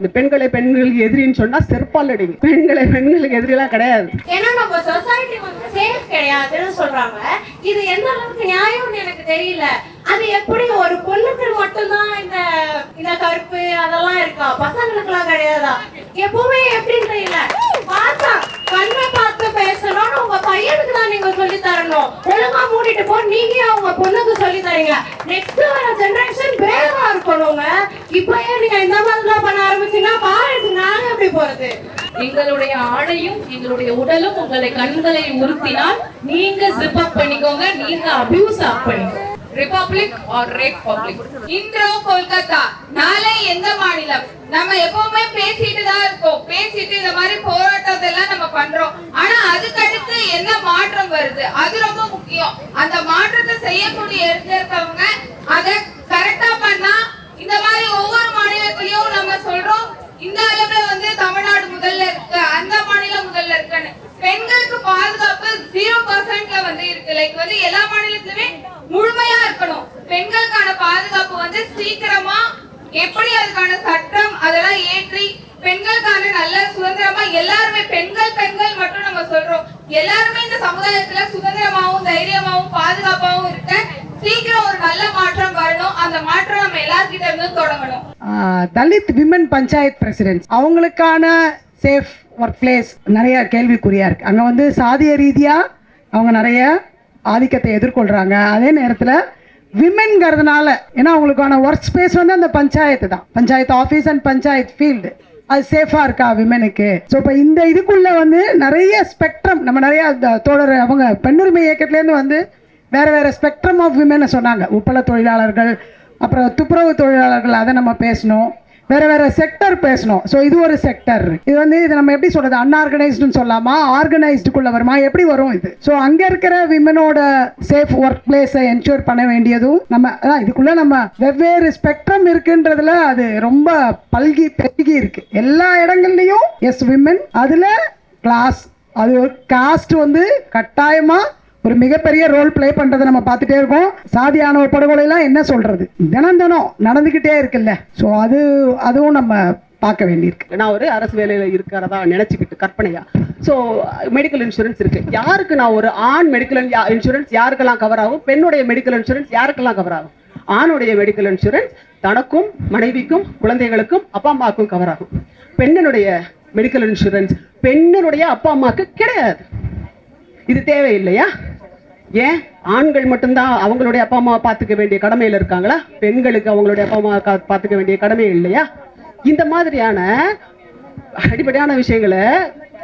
இந்த பெண்களை பெண்களுக்கு எதிரின்னு சொன்னா செருப்பால் அடிங்க. பெண்களை பெண்களுக்கு எதிரிலாம் கிடையாது. ஏன்னா நம்ம சொசைட்டி வந்து சேஃப் கிடையாதுன்னு சொல்றாங்க. இது எந்த அளவுக்கு நியாயம்னு எனக்கு தெரியல. அது எப்படி ஒரு பொண்ணுக்கு மட்டும்தான் இந்த இந்த கருப்பு அதெல்லாம் இருக்கா? பசங்களுக்கு எல்லாம் கிடையாதா? எப்பவுமே எப்படின்னு தெரியல பார்த்தா கண்ணை பார்த்து பேசணும்னு உங்க பையனுக்கு தான் நீங்க சொல்லி தரணும். ஒழுங்கா மூடிட்டு போ நீங்க அவங்க உங்க பொண்ணுக்கு சொல்லி தரீங்க. நெக்ஸ்ட் வர ஜெனரேஷன் வேகமா இருக்கணுங்க. இப்பயே நீங்க இந்த மாதிரிலாம் பண்ண எப்படி எங்களுடைய ஆடையும் எங்களுடைய உடலும் உங்களை கண்களை உறுத்தினால் நீங்க ஜிப் அப் பண்ணிக்கோங்க நீங்க அபியூஸ் அப் பண்ணிக்கோங்க. ரிபப்ளிக் ஆர் ரேப் பப்ளிக் இன்றோ கொல்கத்தா. நாளை எந்த மாநிலம்? நம்ம எப்பவுமே பேசிட்டு தான் இருக்கோம். பேசிட்டு இந்த மாதிரி போராட்டத்தை எல்லாம் நம்ம பண்றோம். ஆனா அதுக்கடுத்து என்ன மாற்றம் வருது? அது ரொம்ப முக்கியம். அந்த மாற்றத்தை செய்யக்கூடிய இருக்கவங்க அதை கரெக்டா பண்ணா இந்த மாதிரி ஒவ்வொரு மாநிலத்திலயும் நம்ம சொல்றோம் இந்த அளவுல வந்து தமிழ்நாடு முதல்ல இருக்கு அந்த மாநிலம் முதல்ல இருக்குன்னு பெண்களுக்கு பாதுகாப்பு ஜீரோ பர்சன்ட்ல வந்து இருக்கு லைக் வந்து எல்லா மாநிலத்திலுமே முழுமையா இருக்கணும். பெண்களுக்கான பாதுகாப்பு வந்து சீக்கிரமா எப்படி அதுக்கான சட்டம் அதெல்லாம் ஏற்றி பெண்களுக்கான நல்ல சுதந்திரமா எல்லாருமே பெண்கள் பெண்கள் மட்டும் நம்ம சொல்றோம். எல்லாருமே இந்த சமுதாயத்துல சுதந்திரமாவும் தைரியமாவும் பாதுகாப்பாவும் இருக்க சீக்கிரம் ஒரு நல்ல மாற்றம் வரணும். அந்த மாற்றம் நம்ம எல்லார்கிட்ட இருந்து தொடங்கணும். தலித் விமன் பஞ்சாயத் பிரசிடென்ட் அவங்களுக்கான சேஃப் ஒர்க் பிளேஸ் நிறைய கேள்விக்குறியா இருக்கு. அங்கே வந்து சாதிய ரீதியாக அவங்க நிறைய ஆதிக்கத்தை எதிர்கொள்கிறாங்க அதே நேரத்தில் விமென்கிறதுனால ஏன்னா அவங்களுக்கான ஒர்க் ஸ்பேஸ் வந்து அந்த பஞ்சாயத்து தான். Panchayat office and panchayat field அது சேஃபாக இருக்கா விமனுக்கு ஸோ இப்போ இந்த இதுக்குள்ளே வந்து நிறைய ஸ்பெக்ட்ரம் நம்ம நிறைய தோழர் அவங்க பெண்ணுரிமை இயக்கத்துலேருந்து வந்து வேறு வேறு ஸ்பெக்ட்ரம் ஆஃப் விமனை சொன்னாங்க. உப்பள தொழிலாளர்கள் அப்புறம் துப்புரவு தொழிலாளர்கள் அதை நம்ம பேசணும். வேற வேற செக்டர் பேசணும். ஸோ இது ஒரு செக்டர் இது வந்து இது நம்ம எப்படி சொல்றது? அன்ஆர்கனைஸ்டுன்னு சொல்லாமா ஆர்கனைஸ்டுக்குள்ள வருமா? எப்படி வரும் இது? ஸோ அங்க இருக்கிற விமனோட சேஃப் ஒர்க் பிளேஸை என்ஷூர் பண்ண வேண்டியதும் நம்ம அதான் இதுக்குள்ள நம்ம வெவ்வேறு ஸ்பெக்ட்ரம் இருக்குன்றதுல அது ரொம்ப பல்கி பெருகி இருக்கு. எல்லா இடங்கள்லையும் எஸ் விமன் அதுல கிளாஸ் அது ஒரு காஸ்ட் வந்து கட்டாயமா ஒரு மிகப்பெரிய ரோல் ப்ளே பண்றதை நம்ம பார்த்துட்டே இருக்கோம். சாதியான ஒரு படுகொலைலாம் என்ன சொல்றது? தினம் தினம் நடந்துகிட்டே இருக்குல்ல. ஸோ அது அதுவும் நம்ம பார்க்க வேண்டியிருக்கு. நான் ஒரு அரசு வேலையில இருக்கிறதா நினைச்சுக்கிட்டு கற்பனையா. ஸோ மெடிக்கல் இன்சூரன்ஸ் இருக்கு. யாருக்கு நான் ஒரு ஆண் மெடிக்கல் இன்சூரன்ஸ் யாருக்கெல்லாம் கவர் ஆகும்? பெண்ணுடைய மெடிக்கல் இன்சூரன்ஸ் யாருக்கெல்லாம் கவர் ஆகும்? ஆணுடைய மெடிக்கல் இன்சூரன்ஸ் தனக்கும் மனைவிக்கும் குழந்தைகளுக்கும் அப்பா அம்மாவுக்கும் கவர் ஆகும். பெண்ணினுடைய மெடிக்கல் இன்சூரன்ஸ் பெண்ணினுடைய அப்பா அம்மாவுக்கு கிடையாது. இது தேவையில்லையா? ஏன்? ஆண்கள் மட்டும்தான் அவங்களுடைய அப்பா அம்மா பார்த்துக்க வேண்டிய கடமையில் இருக்காங்களா? பெண்களுக்கு அவங்களுடைய அப்பா அம்மா பார்த்துக்க வேண்டிய கடமை இல்லையா? இந்த மாதிரியான அடிப்படையான விஷயங்களை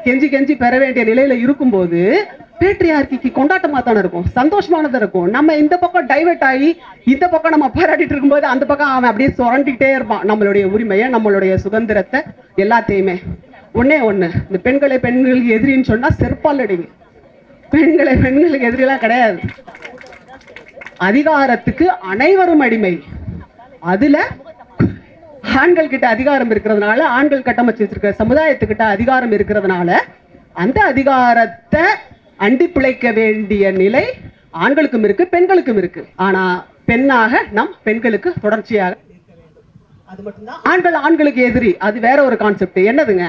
கெஞ்சி கெஞ்சி பெற வேண்டிய நிலையில இருக்கும்போது பேட்ரியார்கிக்கு கொண்டாட்டமா தானே இருக்கும்? சந்தோஷமானதா இருக்கும். நம்ம இந்த பக்கம் டைவெர்ட் ஆகி இந்த பக்கம் நம்ம பாராட்டிட்டு இருக்கும்போது அந்த பக்கம் அவன் அப்படியே சுரண்டிக்கிட்டே இருப்பான். நம்மளுடைய உரிமையை நம்மளுடைய சுதந்திரத்தை எல்லாத்தையுமே. ஒன்னே ஒன்று இந்த பெண்களை பெண்களுக்கு எதிரின்னு சொன்னா செருப்பால் அடிங்க. பெண்களை பெண்களுக்கு எதிரிலாம் கிடையாது. அதிகாரத்துக்கு அனைவரும் அடிமை. அதுல ஆண்கள் கிட்ட அதிகாரம் இருக்கிறதுனால ஆண்கள் கட்டமைச்சு வச்சிருக்கிற சமுதாயத்துக்கிட்ட அதிகாரம் இருக்கிறதுனால அந்த அதிகாரத்தை அண்டி பிழைக்க வேண்டிய நிலை ஆண்களுக்கும் இருக்கு பெண்களுக்கும் இருக்கு. ஆனா பெண்ணாக நம் பெண்களுக்கு தொடர்ச்சியாக. அது மட்டும்தான். ஆண்கள் ஆண்களுக்கு எதிரி. அது வேற ஒரு கான்செப்ட் என்னதுங்க?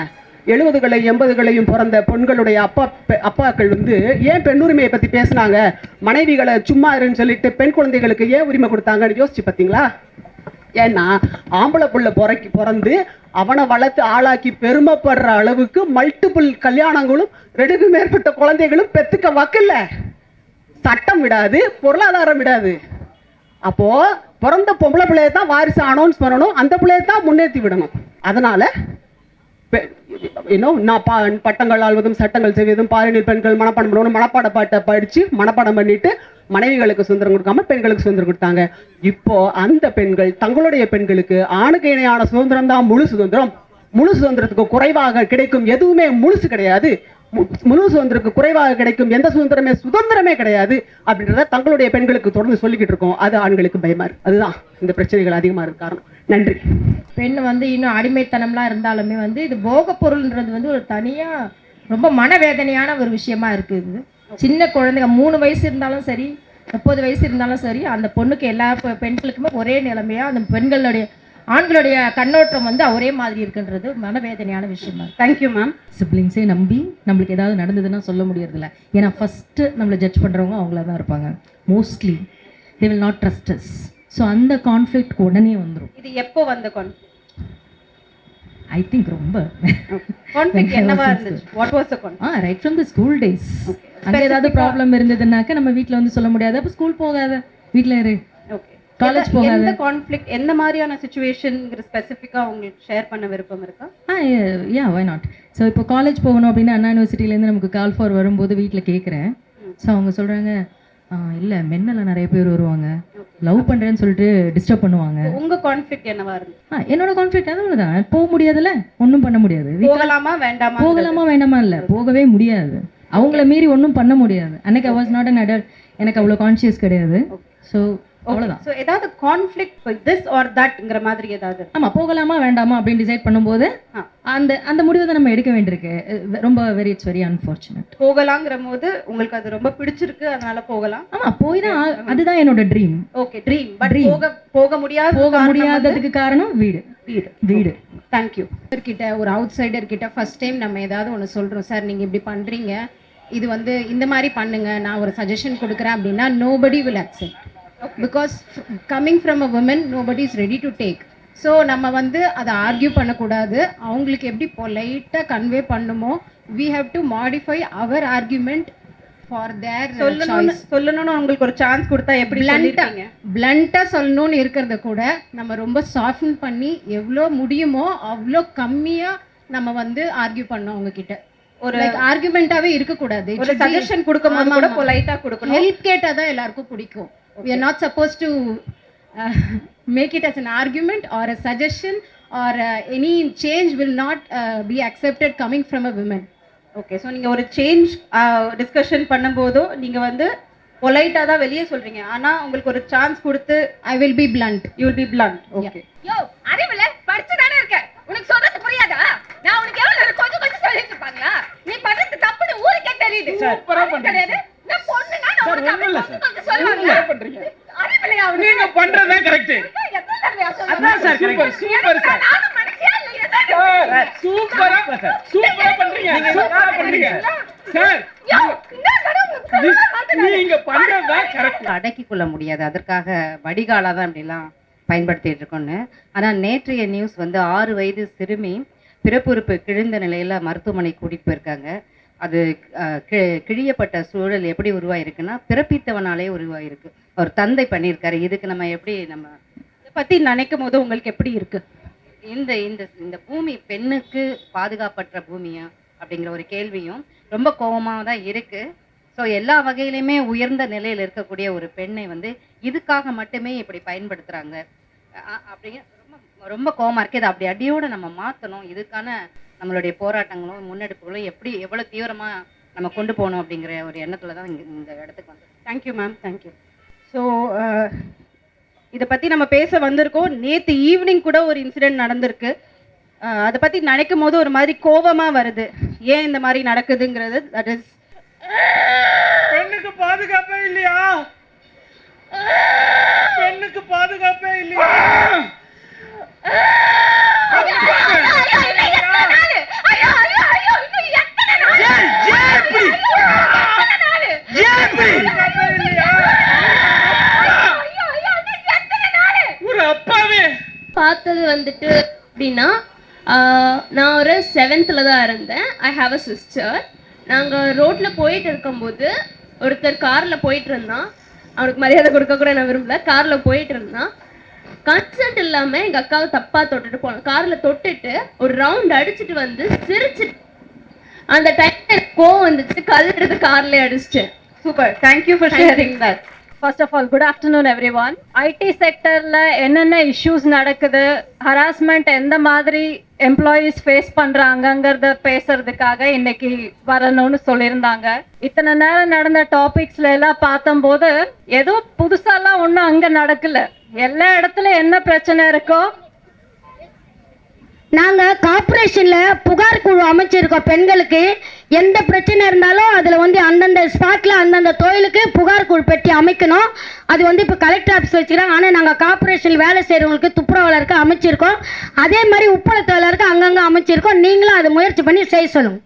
எழுபதுகளையும் எண்பதுகளையும் பிறந்த பெண்களுடைய அப்பா அப்பாக்கள் வந்து ஏன் பெண்ணுரிமையை பற்றி பேசுனாங்க? மனைவிகளை சும்மா இருன்னு சொல்லிட்டு பெண் குழந்தைகளுக்கு ஏன் உரிமை கொடுத்தாங்கன்னு யோசிச்சு பார்த்தீங்களா ஏன்னா ஆம்பளை புள்ள பிறக்கி பிறந்து அவனை வளர்த்து ஆளாக்கி பெருமைப்படுற அளவுக்கு மல்டிபிள் கல்யாணங்களும் ரெண்டுக்கும் மேற்பட்ட குழந்தைகளும் பெத்துக்க வக்கில்ல. சட்டம் விடாது பொருளாதாரம் விடாது. அப்போ பிறந்த பொம்பளை பிள்ளைய தான் வாரிசு அனௌன்ஸ் பண்ணணும் அந்த பிள்ளைய தான் முன்னேற்றி விடணும். அதனால இன்னும் நான் பட்டங்கள் ஆழ்வதும் சட்டங்கள் செய்வதும் பாலியல் பெண்கள் மனப்பாடம் பண்ணணும் மனப்பாட பாட்டை படித்து மனப்பாடம் பண்ணிட்டு மனைவிகளுக்கு சுதந்திரம் கொடுக்காம பெண்களுக்கு சுதந்திரம் கொடுத்தாங்க. இப்போ அந்த பெண்கள் தங்களுடைய பெண்களுக்கு ஆணுக்கு இணையான சுதந்திரம் தான் முழு சுதந்திரம். முழு சுதந்திரத்துக்கு குறைவாக கிடைக்கும் எதுவுமே முழுசு கிடையாது. முழு சுதந்திரம் குறைவாக கிடைக்கும் எந்த சுதந்திரமே சுதந்திரமே கிடையாது அப்படின்றத தங்களுடைய பெண்களுக்கு தொடர்ந்து சொல்லிக்கிட்டு இருக்கோம். அது ஆண்களுக்கு பயமா இருக்கு. அதுதான் இந்த பிரச்சனைகள் அதிகமா இருக்க காரணம். நன்றி. பெண் வந்து இன்னும் அடிமைத்தனம்லாம் இருந்தாலுமே வந்து இது போக பொருள்ன்றது வந்து ஒரு தனியாக ரொம்ப மனவேதனையான ஒரு விஷயமா இருக்குது சின்ன குழந்தைங்க மூணு வயசு இருந்தாலும் சரி முப்பது வயசு இருந்தாலும் சரி அந்த பொண்ணுக்கு எல்லா பெண்களுக்குமே ஒரே நிலைமையா அந்த பெண்களுடைய ஆண்களுடைய கண்ணோட்டம் வந்து ஒரே மாதிரி இருக்குன்றது மனவேதனையான விஷயமா இருக்கு தேங்க்யூ மேம் சிப்ளிங்ஸே நம்பி நம்மளுக்கு ஏதாவது நடந்ததுன்னா சொல்ல முடியறதில்ல. ஏன்னா ஃபஸ்ட்டு நம்மளை ஜட்ஜ் பண்ணுறவங்க அவங்கள தான் இருப்பாங்க. Mostly they will not trust us so அந்த கான்ஃப்ளிக்ட் உடனே வந்துடும் இது எப்போ வந்த கான்ஃபிளிக் ஐ திங்க் ரொம்ப. கான்ஃபிளிக் என்னவா இருந்துச்சு? What was the conflict ah right from the school days அங்கே ஏதாவது ப்ராப்ளம் இருந்ததுனாக்க நம்ம வீட்டில் வந்து சொல்ல முடியாது. அப்போ ஸ்கூல் போகாத. வீட்டில் இரு. College போகாத. எந்த கான்ஃபிளிக் எந்த மாதிரியான சுச்சுவேஷன்ங்கிற ஸ்பெசிஃபிக்கா உங்களுக்கு ஷேர் பண்ண விருப்பம் இருக்கா? Ah yeah why not so இப்போ காலேஜ் போகணும் அப்படின்னா அண்ணா யூனிவர்சிட்டிலேருந்து நமக்கு கால் ஃபார் வரும்போது வீட்டில் கேட்குறேன் ஸோ அவங்க சொல்கிறாங்க இல்லை மென்னெல்லாம் நிறைய பேர் வருவாங்க. லவ் பண்ணுறேன்னு சொல்லிட்டு டிஸ்டர்ப் பண்ணுவாங்க. உங்க கான்ஃபிளிக் என்னவா இருந்துச்சு ஆ என்னோட கான்ஃபிளிக் அவ்வளோதான் போக முடியாதுல்ல ஒன்றும் பண்ண முடியாது. போகலாமா வேண்டாமா போகலாமா வேண்டாமா இல்லை போகவே முடியாது. அவங்கள மீறி ஒன்றும் பண்ண முடியாது. அன்னைக்கு I was not an adult எனக்கு அவ்வளோ கான்ஷியஸ் கிடையாது. ஸோ அவ்வளோதான் சோ ஏதாவது கான்ஃபிளிக் திஸ் ஆர் தட்ங்கிற மாதிரி ஏதாவது? ஆமா போகலாமா வேண்டாமா அப்படின்னு டிசைட் பண்ணும்போது. அந்த அந்த முடிவை தான் நம்ம எடுக்க வேண்டியிருக்கு. ரொம்ப வெரி இட்ஸ் வெரி அன்ஃபார்ச்சுனேட் போகலாங்கிற போது உங்களுக்கு அது ரொம்ப பிடிச்சிருக்கு அதனால போகலாம். ஆமா போய் தான் அதுதான் என்னோட ட்ரீம் ஓகே ட்ரீம் பட். போக போக முடியாத போக முடியாததுக்கு காரணம் வீடு. வீடு. வீடு. தேங்க்யூ கிட்ட ஒரு அவுட் சைடர் கிட்ட ஃபர்ஸ்ட் டைம் நம்ம ஏதாவது ஒன்று சொல்கிறோம் சார் நீங்கள் இப்படி பண்ணுறீங்க இது வந்து இந்த மாதிரி பண்ணுங்க. நான் ஒரு சஜஷன் கொடுக்குறேன் அப்படின்னா nobody will accept because coming from a woman nobody is ready to take so நம்ம வந்து அதை ஆர்கியூ பண்ணக்கூடாது. அவங்களுக்கு எப்படி பொலைட்டாக கன்வே பண்ணுமோ we have to modify our argument for their சொல்லணும்னு சொல்லணும்னு உங்களுக்கு ஒரு சான்ஸ் கொடுத்தா எப்படி சொல்லிருக்கீங்க பிளண்ட்டாக சொல்லணும்னு இருக்கிறத கூட நம்ம ரொம்ப சாஃப்டன் பண்ணி எவ்வளோ முடியுமோ அவ்வளோ கம்மியாக நம்ம வந்து ஆர்கியூ பண்ணோம் அவங்க கிட்ட ஒரு ஆர்குமெண்ட்டாவே இருக்கக்கூடாது. ஒரு சஜஷன் கொடுக்கும்போது கூட பொலைட்டா கொடுக்கணும். ஹெல்ப் கேட்டா தான் எல்லாருக்கும் பிடிக்கும். We are not supposed to uh, make it as an argument or a suggestion or uh, any change will not uh, be accepted coming from a woman. Okay so நீங்க ஒரு change discussion பண்ணும்போதோ நீங்க வந்து பொலைட்டா தான் வெளியே சொல்றீங்க. ஆனா உங்களுக்கு ஒரு சான்ஸ் கொடுத்து i will be blunt. You will be blunt okay யோ அறிவுல படிச்சு தானே இருக்க. உனக்கு சொல்றது புரியாதா? நான் உனக்கு எவ்வளவு கொஞ்சம் கொஞ்சம் சொல்லிட்டு இருப்பாங்களா? நீ பண்றது தப்புன்னு ஊருக்கே தெரியுது. சூப்பரா அறிவு கிடையாது. நான் பொண்ணுனா நீங்க பண்றதே கரெக்ட் அதான் சார் சூப்பர் சூப்பர் சார். நானும் மனுஷியா இல்லையா சார் சூப்பரா சூப்பரா பண்றீங்க. சூப்பரா பண்றீங்க. சார் யோ இந்த தடவை உனக்கு சொல்ல மாட்டேன் நீங்க பண்றதா கரெக்ட் அடக்கிக் கொள்ள முடியாது. அதற்காக வடிகாலாக தான் இப்படிலாம் பயன்படுத்திட்டு இருக்கோன்னு ஆனால் நேற்றைய நியூஸ் வந்து ஆறு வயது சிறுமி பிறப்புறுப்பு கிழிந்த நிலையில் மருத்துவமனை கூட்டிகிட்டு போயிருக்காங்க. அது கிழியப்பட்ட சூழல் எப்படி உருவாயிருக்குன்னா பிறப்பித்தவனாலே உருவாயிருக்கு. ஒரு தந்தை பண்ணியிருக்காரு. இதுக்கு நம்ம எப்படி நம்ம இதை பற்றி நினைக்கும் போது உங்களுக்கு எப்படி இருக்கு? இந்த இந்த இந்த பூமி பெண்ணுக்கு பாதுகாப்பற்ற பூமியா? அப்படிங்கிற ஒரு கேள்வியும் ரொம்ப கோபமாக தான் இருக்கு. ஸோ எல்லா வகையிலையுமே உயர்ந்த நிலையில் இருக்கக்கூடிய ஒரு பெண்ணை வந்து இதுக்காக மட்டுமே இப்படி பயன்படுத்துகிறாங்க அப்படிங்க ரொம்ப ரொம்ப கோபமாக இருக்குது அதை அப்படி அடியோடு நம்ம மாற்றணும் இதுக்கான நம்மளுடைய போராட்டங்களும் முன்னெடுப்புகளும் எப்படி எவ்வளோ தீவிரமாக நம்ம கொண்டு போகணும் அப்படிங்கிற ஒரு எண்ணத்தில் தான் இங்க இந்த இடத்துக்கு வந்து தேங்க்யூ மேம் தேங்க்யூ ஸோ இதை பற்றி நம்ம பேச வந்திருக்கோம். நேற்று ஈவினிங் கூட ஒரு இன்சிடென்ட் நடந்திருக்கு. அஹ், அதை பற்றி நினைக்கும் போது ஒரு மாதிரி கோபமாக வருது. ஏன் இந்த மாதிரி நடக்குதுங்கிறது? தட் இஸ் பெண்ணுக்கு பாதுகாப்பே இல்லையா? பெண்ணுக்கு பாதுகாப்பே இல்லையா ஐயோ ஐயோ ஐயோ இன்னும் எத்தனை நாள் ஏன் ஏன் இப்படி எத்தனை நாள் ஏன் இப்படி பாதுகாப்பே இல்லையா ஐயோ ஐயோ இன்னும் எத்தனை நாள் ஒரு அப்பாவே. பார்த்தது வந்துட்டு அப்படின்னா நான் ஒரு செவன்த்தில் தான் இருந்தேன். ஐ ஹாவ் அ சிஸ்டர் நாங்கள் ரோட்டில் போயிட்டு இருக்கும்போது ஒருத்தர் காரில் போயிட்டு இருந்தான். அவனுக்கு மரியாதை கொடுக்க கூட நான் விரும்பல. காரில் போயிட்டு இருந்தான். கன்சென்ட் இல்லாமல் எங்கள் அக்காவை தப்பாக தொட்டுட்டு போனோம் காரில் தொட்டுட்டு ஒரு ரவுண்ட் அடிச்சிட்டு வந்து சிரிச்சிட்டு. அந்த டைம் கோவம் வந்துச்சு. கல் எடுத்து கார்லேயே அடிச்சிட்டேன். Super thank you for sharing that first of all good afternoon everyone IT செக்டரில் என்னென்ன இஷ்யூஸ் நடக்குது? ஹராஸ்மெண்ட் எந்த மாதிரி எம்ப்ளாயீஸ் ஃபேஸ் பண்ணுறாங்கங்கிறத பேசுறதுக்காக இன்னைக்கு வரணும்னு சொல்லியிருந்தாங்க. இத்தனை நேரம் நடந்த டாபிக்ஸ்ல எல்லாம் பார்த்தம்போது ஏதோ புதுசாலாம் ஒன்றும் அங்கே நடக்கல. எல்லா இடத்துல என்ன பிரச்சனை இருக்கோ? நாங்க கார்ப்பரேஷன்ல புகார் குழு அமைச்சிருக்கோம் பெண்களுக்கு. எந்த பிரச்சனை இருந்தாலும் அதில் வந்து அந்தந்த ஸ்பாட்டில் அந்தந்த தொழிலுக்கு புகார் பெட்டி அமைக்கணும். அது வந்து இப்போ கலெக்டர் ஆஃபீஸ் வச்சுக்கிறாங்க. ஆனால் நாங்கள் கார்பரேஷனில் வேலை செய்கிறவங்களுக்கு துப்புரவாளருக்கு அமைச்சிருக்கோம். அதே மாதிரி உப்பள தொழிலாளருக்கு அங்கங்கே அமைச்சிருக்கோம். நீங்களும் அதை முயற்சி பண்ணி செய்ய சொல்லுங்க.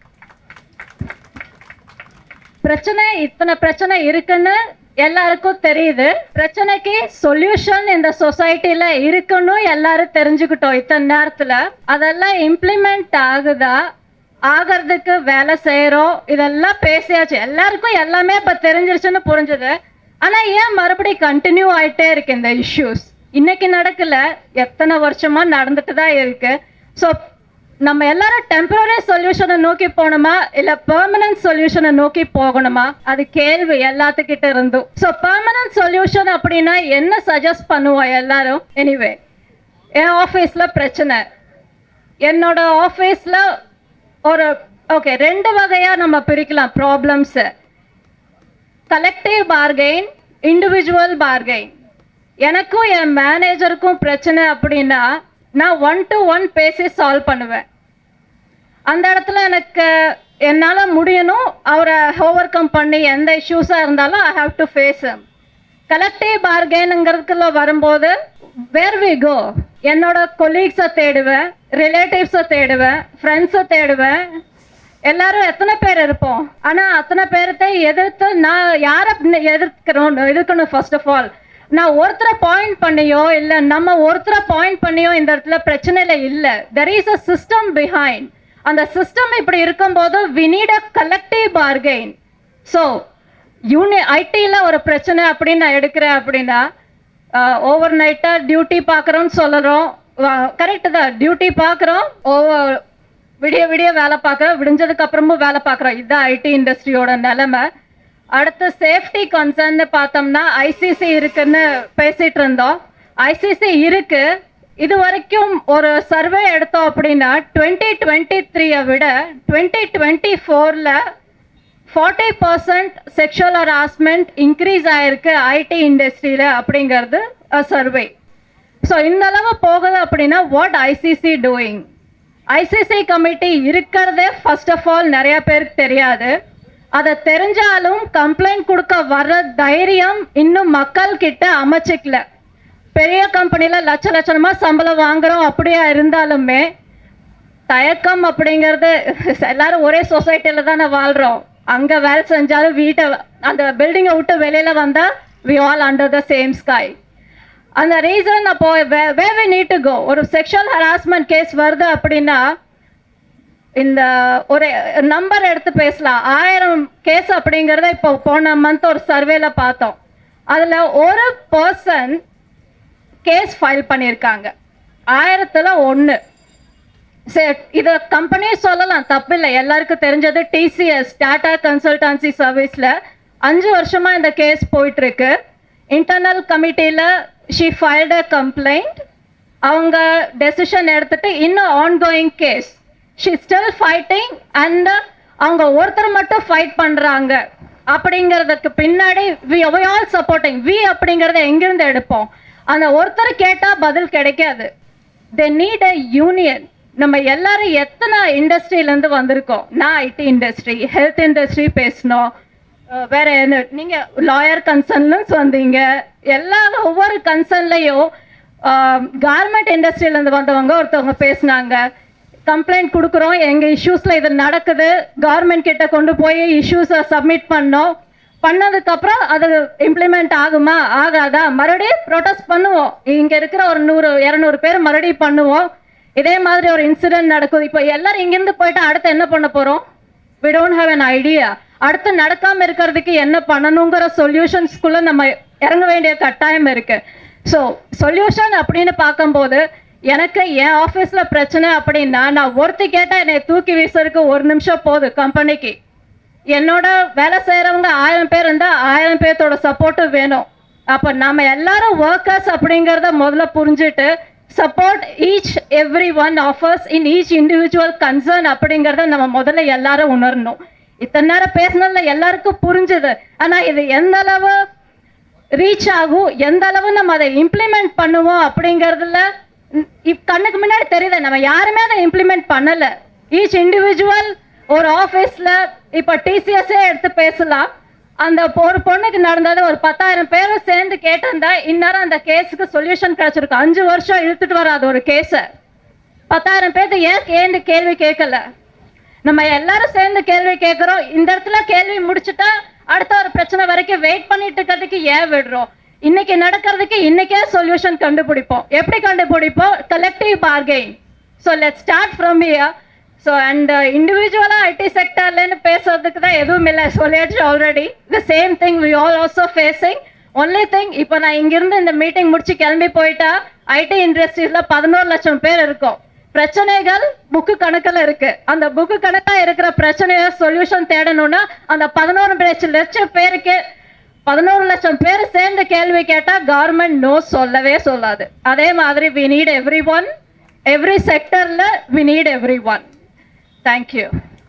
பிரச்சனை இத்தனை பிரச்சனை இருக்குன்னு எல்லாருக்கும் தெரியுது. பிரச்சனைக்கு சொல்யூஷன் இந்த சொசைட்டில இருக்குன்னு எல்லாரும் தெரிஞ்சுக்கிட்டோம் இத்தனை நேரத்துல. அதெல்லாம் இம்ப்ளிமெண்ட் ஆகுதா? ஆகிறதுக்கு வேலை செய்கிறோம் இதெல்லாம் பேசியாச்சு. எல்லாருக்கும் எல்லாமே இப்போ தெரிஞ்சிருச்சுன்னு புரிஞ்சுது. ஆனால் ஏன் மறுபடியும் கண்டினியூ ஆகிட்டே இருக்கு இந்த இஷ்யூஸ் இன்னைக்கு நடக்கல. எத்தனை வருஷமா நடந்துட்டு தான் இருக்கு. ஸோ நம்ம எல்லாரும் டெம்பரரி சொல்யூஷனை நோக்கி போகணுமா? இல்ல பெர்மனன்ட் சொல்யூஷனை நோக்கி போகணுமா? அது கேள்வி எல்லாத்துக்கிட்ட இருந்தும். ஸோ பெர்மனன்ட் சொல்யூஷன் அப்படின்னா என்ன சஜஸ்ட் பண்ணுவோம் எல்லாரும்? எனிவே என் ஆஃபீஸில் பிரச்சனை. என்னோட ஆஃபீஸில் ஒரு ஓகே ரெண்டு வகையா நம்ம பிரிக்கலாம் problems collective bargain individual bargain எனக்கும் என் மேனேஜருக்கும் பிரச்சனை அப்படின்னா நான் ஒன் டு ஒன் பேசி சால்வ் பண்ணுவேன். அந்த இடத்துல எனக்கு என்னால் முடியணும் அவரை ஓவர் கம் பண்ணி எந்த இஷ்யூஸாக இருந்தாலும் I have to face collective பார்கெயினுங்கிறதுக்குள்ள வரும்போது வேர் வி கோ என்னோட கொலீக்ஸை தேடுவேன் ரிலேட்டிவ்ஸை தேடுவேன் ஃப்ரெண்ட்ஸை தேடுவேன். எல்லாரும் எத்தனை பேர் இருப்போம்? ஆனா அத்தனை பேர்த்த எதிர்த்து நான் யாரை எதிர்க்கிறோம் எதிர்க்கணும் ஃபர்ஸ்ட் ஆஃப் ஆல் நான் ஒருத்தரை பாயிண்ட் பண்ணியோ இல்லை நம்ம ஒருத்தரை பாயிண்ட் பண்ணியோ இந்த இடத்துல பிரச்சனையில இல்லை. There is a system behind அந்த சிஸ்டம் இப்படி இருக்கும்போது we need a collective bargain so யூனி ஐடியில் ஒரு பிரச்சனை அப்படின்னு நான் எடுக்கிறேன் அப்படின்னா ஓவர் நைட்டாக டியூட்டி பார்க்குறோன்னு சொல்லுறோம் கரெக்டு தான். டியூட்டி பார்க்குறோம். ஓவர் விடிய விடிய வேலை பார்க்குறோம். விடிஞ்சதுக்கு அப்புறமும் வேலை பார்க்குறோம். இதுதான் ஐடி இண்டஸ்ட்ரியோட நிலைமை. அடுத்து சேஃப்டி கன்சர்ன்னு பார்த்தோம்னா ஐசிசி இருக்குன்னு பேசிட்டு இருந்தோம். ஐசிசி இருக்கு. இது வரைக்கும் ஒரு சர்வே எடுத்தோம் அப்படின்னா டுவெண்ட்டி டுவெண்ட்டி த்ரீயை விட டுவெண்ட்டி டுவெண்ட்டி ஃபோரில் forty percent sexual harassment increase ஆயிருக்கு ஐடி இண்டஸ்ட்ரியில் அப்படிங்கிறது சர்வே ஸோ இந்த அளவு போகுது அப்படின்னா what ICC doing ICC committee இருக்கிறதே ஃபர்ஸ்ட் ஆஃப் ஆல் நிறைய பேருக்கு தெரியாது. அதை தெரிஞ்சாலும் கம்ப்ளைண்ட் கொடுக்க வர்ற தைரியம் இன்னும் மக்கள் கிட்ட அமைச்சிக்கல. பெரிய கம்பெனியில் லட்ச லட்சமாக சம்பளம் வாங்குகிறோம் அப்படியா இருந்தாலுமே தயக்கம் அப்படிங்கிறது எல்லாரும் ஒரே சொசைட்டியில் தானே வாழ்கிறோம் அங்க வேலை செஞ்சாலும் வீட்டை அந்த பில்டிங்கை விட்டு வெளியில வந்தா we all under the same sky அந்த ரீசன் அப்போ way we need to go ஒரு செக்ஷுவல் ஹராஸ்மெண்ட் கேஸ் வருது அப்படின்னா இந்த ஒரு நம்பர் எடுத்து பேசலாம். ஆயிரம் கேஸ் அப்படிங்கிறத இப்போ போன மந்த் ஒரு சர்வேல பார்த்தோம். அதில் ஒரு பர்சன் கேஸ் ஃபைல் பண்ணியிருக்காங்க. ஆயிரத்தில் ஒன்று சரி இதை கம்பெனியே சொல்லலாம் தப்பில்லை. எல்லாருக்கும் தெரிஞ்சது டிசிஎஸ் டாடா கன்சல்டன்சி சர்வீஸில் அஞ்சு வருஷமாக இந்த கேஸ் போயிட்டுருக்கு. இன்டர்னல் கமிட்டியில் ஷி ஃபைல்ட் அ கம்ப்ளைண்ட் அவங்க டெசிஷன் எடுத்துட்டு இன்னும் ongoing case she still fighting and அவங்க ஒருத்தர் மட்டும் ஃபைட் பண்ணுறாங்க அப்படிங்கிறதுக்கு பின்னாடி வி ஆல் சப்போர்ட்டிங் வி அப்படிங்கிறத எங்கிருந்து எடுப்போம்? அந்த ஒருத்தர் கேட்டால் பதில் கிடைக்காது. தே நீட் அ யூனியன் நம்ம எல்லாரும் எத்தனை இண்டஸ்ட்ரியிலேருந்து வந்திருக்கோம்? நான் ஐடி இண்டஸ்ட்ரி ஹெல்த் இண்டஸ்ட்ரி பேசினோம். வேற என்ன நீங்கள் லாயர் கன்சர்ன்லன்ஸ் வந்தீங்க. எல்லா ஒவ்வொரு கன்சர்ன்லையும் கார்மெண்ட் இண்டஸ்ட்ரியிலேருந்து வந்தவங்க ஒருத்தவங்க பேசினாங்க. கம்ப்ளைண்ட் கொடுக்குறோம். எங்கள் இஷ்யூஸில் இது நடக்குது. கவர்மெண்ட் கிட்ட கொண்டு போய் இஷ்யூஸை சப்மிட் பண்ணோம். பண்ணதுக்கப்புறம் அது இம்ப்ளிமெண்ட் ஆகுமா? ஆகாதா? மறுபடியும் ப்ரொடெஸ்ட் பண்ணுவோம். இங்கே இருக்கிற ஒரு நூறு இரநூறு பேர் மறுபடியும் பண்ணுவோம். இதே மாதிரி ஒரு இன்சிடென்ட் நடக்குது. இப்போ எல்லாரும் இங்கேருந்து போயிட்டு அடுத்து என்ன பண்ண போகிறோம் we don't have an idea அடுத்து நடக்காமல் இருக்கிறதுக்கு என்ன பண்ணணுங்கிற சொல்யூஷன்ஸ்குள்ளே நம்ம இறங்க வேண்டிய கட்டாயம் இருக்குது ஸோ சொல்யூஷன் அப்படின்னு பார்க்கும்போது எனக்கு என் ஆஃபீஸில் பிரச்சனை அப்படின்னா நான் ஒருத்தி கேட்டால் என்னை தூக்கி வீசுறதுக்கு ஒரு நிமிஷம் போதும் கம்பெனிக்கு என்னோட வேலை செய்கிறவங்க ஆயிரம் பேர் இருந்தால் ஆயிரம் பேர்த்தோட சப்போர்ட்டும் வேணும். அப்போ நம்ம எல்லாரும் ஒர்க்கர்ஸ் அப்படிங்கிறத முதல்ல புரிஞ்சுட்டு support each every one offers in each individual concern அப்படிங்கிறத நம்ம முதல்ல எல்லாரும் உணரணும். இத்தனை நேரம் பேசினதுல எல்லாருக்கும் புரிஞ்சுது. ஆனால் இது எந்த அளவு ரீச் ஆகும்? எந்த அளவு நம்ம அதை இம்ப்ளிமெண்ட் பண்ணுவோம் அப்படிங்கறதுல இப் கண்ணுக்கு முன்னாடி தெரியல. நம்ம யாருமே அதை இம்ப்ளிமெண்ட் பண்ணலை. ஈச் இண்டிவிஜுவல் ஒரு ஆஃபீஸில் இப்போ டிசிஎஸ்ஸே எடுத்து பேசலாம். அந்த ஒரு பொண்ணுக்கு நடந்தது ஒரு பத்தாயிரம் பேரும் சேர்ந்து கேட்டிருந்தா இந்நேரம் அந்த கேஸுக்கு சொல்யூஷன் கிடைச்சிருக்கு. அஞ்சு வருஷம் இழுத்துட்டு வராது ஒரு கேஸை. பத்தாயிரம் பேர்த்து ஏன் ஏந்து கேள்வி கேட்கல? நம்ம எல்லாரும் சேர்ந்து கேள்வி கேட்குறோம். இந்த இடத்துல கேள்வி முடிச்சுட்டா அடுத்த ஒரு பிரச்சனை வரைக்கும் வெயிட் பண்ணிட்டு இருக்கிறதுக்கு ஏன் விடுறோம்? இன்னைக்கு நடக்கிறதுக்கு இன்னைக்கே சொல்யூஷன் கண்டுபிடிப்போம். எப்படி கண்டுபிடிப்போம்? Collective bargain so let start from year so and இண்டிவிஜுவலாக ஐடி செக்டர்லேருந்து பேசுறதுக்கு தான் எதுவும் இல்லை. சொல்லியாச்சு already the same thing we all also facing only thing இப்போ நான் இங்கிருந்து இந்த மீட்டிங் முடிச்சு கிளம்பி போயிட்டா ஐடி இண்டஸ்ட்ரீஸில் பதினோரு லட்சம் பேர் இருக்கும். பிரச்சனைகள் புக்கு கணக்கில் இருக்கு. அந்த புக்கு கணக்காக இருக்கிற பிரச்சனையை சொல்யூஷன் தேடணும்னா அந்த பதினோரு லட்சம் பேருக்கு பதினோரு லட்சம் பேர் சேர்ந்து கேள்வி கேட்டா கவர்மெண்ட் நோ சொல்லவே சொல்லாது. அதே மாதிரி we need every one every செக்டர்ல we need every one thank you